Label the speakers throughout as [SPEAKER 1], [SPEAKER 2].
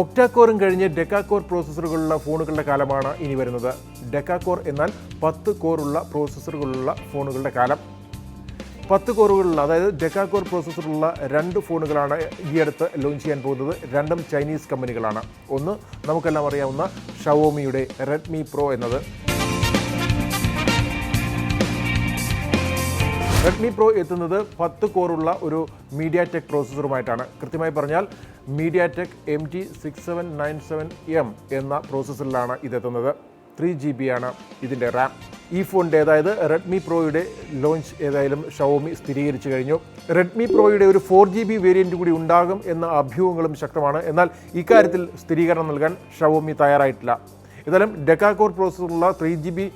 [SPEAKER 1] ഒക്ടാക്കോറും കഴിഞ്ഞ് ഡെക്കാക്കോർ പ്രോസസ്സറുകളുള്ള ഫോണുകളുടെ കാലമാണ് ഇനി വരുന്നത്. ഡെക്കാക്കോർ എന്നാൽ പത്ത് കോറുള്ള പ്രോസസ്സറുകളുള്ള ഫോണുകളുടെ കാലം. പത്ത് കോറുകളുള്ള അതായത് ഡെക്കാക്കോർ പ്രോസസ്സറുള്ള രണ്ട് ഫോണുകളാണ് ഈ അടുത്ത് ലോഞ്ച് ചെയ്യാൻ പോകുന്നത്. രണ്ടും ചൈനീസ് കമ്പനികളാണ് ഒന്ന് നമുക്കെല്ലാം അറിയാവുന്ന ഷവോമിയുടെ റെഡ്മി പ്രോ എന്നത്. റെഡ്മി പ്രോ എത്തുന്നത് പത്ത് കോറുള്ള ഒരു മീഡിയ ടെക് പ്രോസസ്സറുമായിട്ടാണ് കൃത്യമായി പറഞ്ഞാൽ MediaTek M T six seven nine seven M എന്ന പ്രോസസ്സറിലാണ് ഇതെത്തുന്നത്. ത്രീ ജി ബി ആണ് ഇതിന്റെ റാം ഈ ഫോണിന്റെ അതായത് റെഡ്മി പ്രോയുടെ ലോഞ്ച് ഏതായാലും ഷവോമി സ്ഥിരീകരിച്ചു കഴിഞ്ഞു. റെഡ്മി പ്രോയുടെ ഒരു ഫോർ ജി ബി വേരിയന്റ് കൂടി ഉണ്ടാകും എന്ന അഭ്യൂഹങ്ങളും ശക്തമാണ്. എന്നാൽ ഇക്കാര്യത്തിൽ സ്ഥിരീകരണം നൽകാൻ ഷവോമി തയ്യാറായിട്ടില്ല. ഏതായാലും ഡെക്കാകോർ പ്രോസസ്സറുള്ള ത്രീ ജി ബി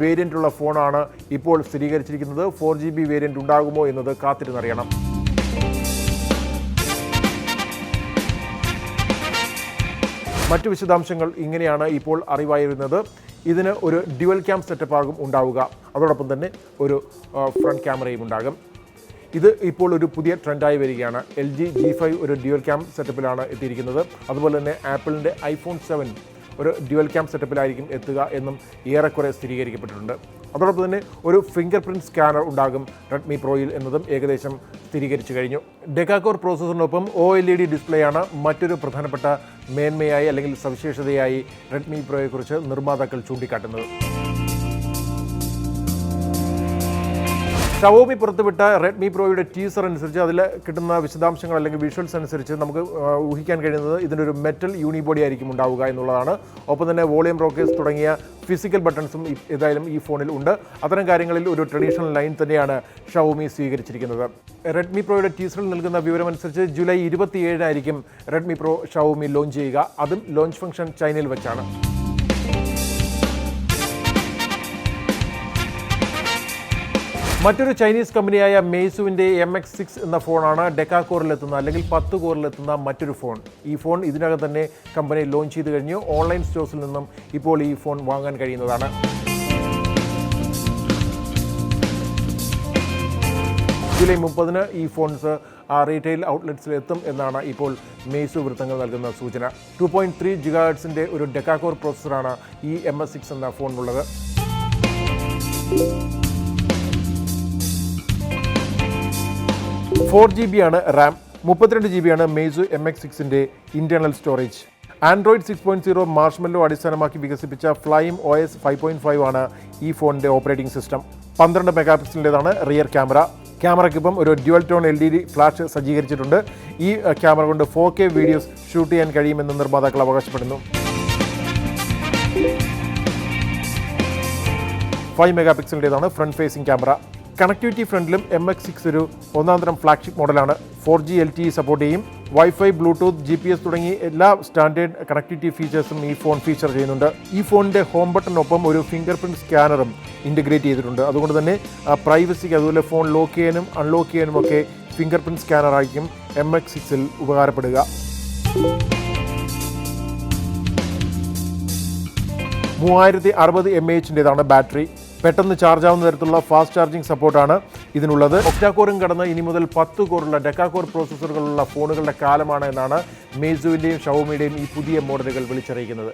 [SPEAKER 1] വേരിയന്റുള്ള ഫോണാണ് ഇപ്പോൾ സ്ഥിരീകരിച്ചിരിക്കുന്നത്. ഫോർ ജി ബി വേരിയന്റ് ഉണ്ടാകുമോ എന്നത് കാത്തിരുന്നറിയണം. മറ്റു വിശദാംശങ്ങൾ ഇങ്ങനെയാണ് ഇപ്പോൾ അറിവായി വരുന്നത് ഇതിന് ഒരു ഡ്യുവൽ ക്യാം സെറ്റപ്പ് ആകും ഉണ്ടാവുക. അതോടൊപ്പം തന്നെ ഒരു ഫ്രണ്ട് ക്യാമറയും ഉണ്ടാകും. ഇത് ഇപ്പോൾ ഒരു പുതിയ ട്രെൻഡായി വരികയാണ്. എൽ ജി ജി ഫൈവ് ഒരു ഡ്യുവൽ ക്യാം സെറ്റപ്പിലാണ് എത്തിയിരിക്കുന്നത്. അതുപോലെ തന്നെ ആപ്പിളിന്റെ ഐഫോൺ സെവൻ ഒരു ഡ്യുവൽ ക്യാം സെറ്റപ്പിലായിരിക്കും എത്തുക എന്നും ഏറെക്കുറെ സ്ഥിരീകരിക്കപ്പെട്ടിട്ടുണ്ട്. അതോടൊപ്പം തന്നെ ഒരു ഫിംഗർ പ്രിന്റ് സ്കാനർ ഉണ്ടാകും റെഡ്മി പ്രോയിൽ എന്നതും ഏകദേശം സ്ഥിരീകരിച്ചു കഴിഞ്ഞു. ഡെക്കാക്കോർ പ്രോസസ്സറിനൊപ്പം ഒ എൽ ഇ ഡി ഡിസ്പ്ലേയാണ് മറ്റൊരു പ്രധാനപ്പെട്ട മേന്മയായി അല്ലെങ്കിൽ സവിശേഷതയായി റെഡ്മി പ്രോയെക്കുറിച്ച് നിർമ്മാതാക്കൾ ചൂണ്ടിക്കാട്ടുന്നത്. ഷവോമി പുറത്തുവിട്ട റെഡ്മി പ്രോയുടെ ടീസർ അനുസരിച്ച് അതിൽ കിട്ടുന്ന വിശദാംശങ്ങൾ അല്ലെങ്കിൽ വിഷ്വൽസ് അനുസരിച്ച് നമുക്ക് ഊഹിക്കാൻ കഴിയുന്നത് ഇതിനൊരു മെറ്റൽ യൂണിബോഡി ആയിരിക്കും ഉണ്ടാവുക എന്നുള്ളതാണ്. ഒപ്പം തന്നെ വോളിയം റോക്കേഴ്സ് തുടങ്ങിയ ഫിസിക്കൽ ബട്ടൺസും ഏതായാലും ഈ ഫോണിൽ ഉണ്ട്. അത്തരം കാര്യങ്ങളിൽ ഒരു ട്രഡീഷണൽ ലൈൻ തന്നെയാണ് ഷവോമി സ്വീകരിച്ചിരിക്കുന്നത്. റെഡ്മി പ്രോയുടെ ടീസറിൽ നൽകുന്ന വിവരമനുസരിച്ച് ജൂലൈ ഇരുപത്തിയേഴിനായിരിക്കും റെഡ്മി പ്രോ ഷവോമി ലോഞ്ച് ചെയ്യുക. അതും ലോഞ്ച് ഫംഗ്ഷൻ ചൈനയിൽ വെച്ചാണ്. മറ്റൊരു ചൈനീസ് കമ്പനിയായ മേസുവിന്റെ എം എക്സ് സിക്സ് എന്ന ഫോണാണ് ഡെക്കാക്കോറിലെത്തുന്ന അല്ലെങ്കിൽ പത്ത് കോറിലെത്തുന്ന മറ്റൊരു ഫോൺ. ഈ ഫോൺ ഇതിനകം തന്നെ കമ്പനി ലോഞ്ച് ചെയ്ത് കഴിഞ്ഞു. ഓൺലൈൻ സ്റ്റോഴ്സിൽ നിന്നും ഇപ്പോൾ ഈ ഫോൺ വാങ്ങാൻ കഴിയുന്നതാണ്. ജൂലൈ മുപ്പതിന് ഈ ഫോൺസ് ആ റീറ്റെയിൽ ഔട്ട്ലെറ്റ്സിൽ എത്തും എന്നാണ് ഇപ്പോൾ മേസു വൃത്തങ്ങൾ നൽകുന്ന സൂചന. ടു പോയിന്റ് ത്രീ ജിഗാഹെഡ്സിന്റെ ഒരു ഡെക്കാക്കോർ പ്രോസസ്സറാണ് ഈ എം എസ് സിക്സ് എന്ന ഫോണിനുള്ളത്. ഫോർ ജി ബി ആണ് റാം മുപ്പത്തിരണ്ട് ജി ബി ആണ് Meizu M X സിക്സിന്റെ internal storage android six point zero marshmallow അടിസ്ഥാനമാക്കി വികസിപ്പിച്ച Flyme O S five point five ആണ് ഈ ഫോണിന്റെ ഓപ്പറേറ്റിംഗ് സിസ്റ്റം പന്ത്രണ്ട് മെഗാ പിക്സലിന്റെതാണ് റിയർ ക്യാമറ ക്യാമറയ്ക്കൊപ്പം ഒരു dual tone L E D flash സജ്ജീകരിച്ചിട്ടുണ്ട്. ഈ ക്യാമറ കൊണ്ട് ഫോർ കെ വീഡിയോസ് ഷൂട്ട് ചെയ്യാൻ കഴിയുമെന്ന് നിർമ്മാതാക്കൾ അവകാശപ്പെടുന്നു. ഫൈവ് മെഗാ പിക്സലിന്റെതാണ് ഫ്രണ്ട് ഫേസിംഗ് ക്യാമറ കണക്ടിവിറ്റി ഫ്രണ്ടിലും എം എക്സ് സിക്സ് ഒരു ഒന്നാം ഫ്ലാഗ്ഷിപ്പ് മോഡലാണ് four G L T support ചെയ്യും. WiFi bluetooth G P S തുടങ്ങി എല്ലാ സ്റ്റാൻഡേർഡ് കണക്ടിവിറ്റി ഫീച്ചേഴ്സും ഈ ഫോൺ ഫീച്ചർ ചെയ്യുന്നുണ്ട്. ഈ ഫോണിന്റെ ഹോം ബട്ടണിനൊപ്പം ഒരു ഫിംഗർ പ്രിന്റ് സ്കാനറും ഇന്റഗ്രേറ്റ് ചെയ്തിട്ടുണ്ട്. അതുകൊണ്ട് തന്നെ പ്രൈവസിക്ക് അതുപോലെ ഫോൺ ലോക്ക് ചെയ്യാനും അൺലോക്ക് ചെയ്യാനും ഒക്കെ ഫിംഗർ പ്രിന്റ് സ്കാനറായിരിക്കും എം എക്സ് സിക്സിൽ ഉപകാരപ്പെടുക. മൂവായിരത്തി അറുപത് എം എച്ചിന്റെതാണ് ബാറ്ററി. പെട്ടെന്ന് ചാർജ് ആവുന്ന തരത്തിലുള്ള ഫാസ്റ്റ് ചാർജിംഗ് സപ്പോർട്ടാണ് ഇതിനുള്ളത്. ഒക്ടാക്കോറും കടന്ന് ഇനി മുതൽ പത്ത് കോറുള്ള ഡെക്കാക്കോർ പ്രോസസ്സറുകളുള്ള ഫോണുകളുടെ കാലമാണ് എന്നാണ് മേസുവിന്റെയും ഷവോമിയുടെയും ഈ പുതിയ മോഡലുകൾ വിളിച്ചറിയിക്കുന്നത്.